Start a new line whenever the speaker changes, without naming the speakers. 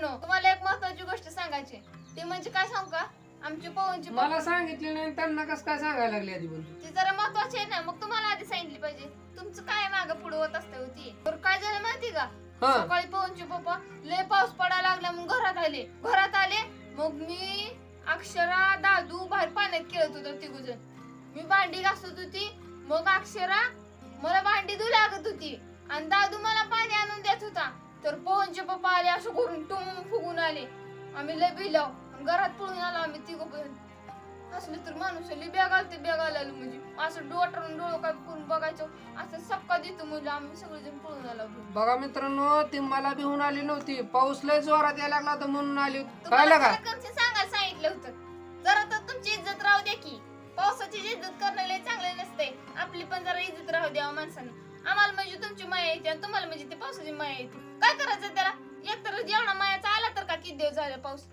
मित्रांनो तुम्हाला एक महत्वाची गोष्ट सांगायची ती म्हणजे काय सांगू का? आमची पवनची
मला सांगितले नाही त्यांना कसं काय सांगायला लागले आधी बोलतो
ती जरा महत्वाची आहे ना. मग तुम्हाला आधी सांगितली पाहिजे. तुमचं काय मागं पुढे होत असते होती तर काय झालं माहिती का?
हा.
सकाळी पवनचे पप्पा लय पाऊस पडायला लागला मग घरात आले. घरात आले मग मी अक्षरा दादू बाहेर पाण्यात खेळत होतो तिघजण. मी भांडी घासत होती मग अक्षरा मला भांडी धुऊ लागत होती. आणि दादू मला पाणी आणून देत होता. तर पवनचे पप्पा आले असं करून टुम फुगून आले. आम्ही लय भिलो. घरात पळून आलो आम्ही तिघ असले तर माणूस लय बॅग आलते बॅग आलेलो म्हणजे. असं डोटरून डोळं काय करून बघायचं. असं सबका देतो म्हणजे आम्ही सगळेजण पळून आलो
बघा मित्रांनो ती मला भिवून आली नव्हती. पाऊस लय जोरात यायला लागला तर म्हणून आली होती. कळलं का?
सांगायला सांगितलं होतं. जरा तर तुमची इज्जत राहू द्या की. पावसाची इज्जत करणं लय चांगले नसते आपली पण जरा इज्जत राहू द्या माणसाने. आम्हाला म्हणजे तुमची माया येते आणि तुम्हाला म्हणजे ते पावसाची माया येते. काय करायचं? दिवस झाले पाऊस.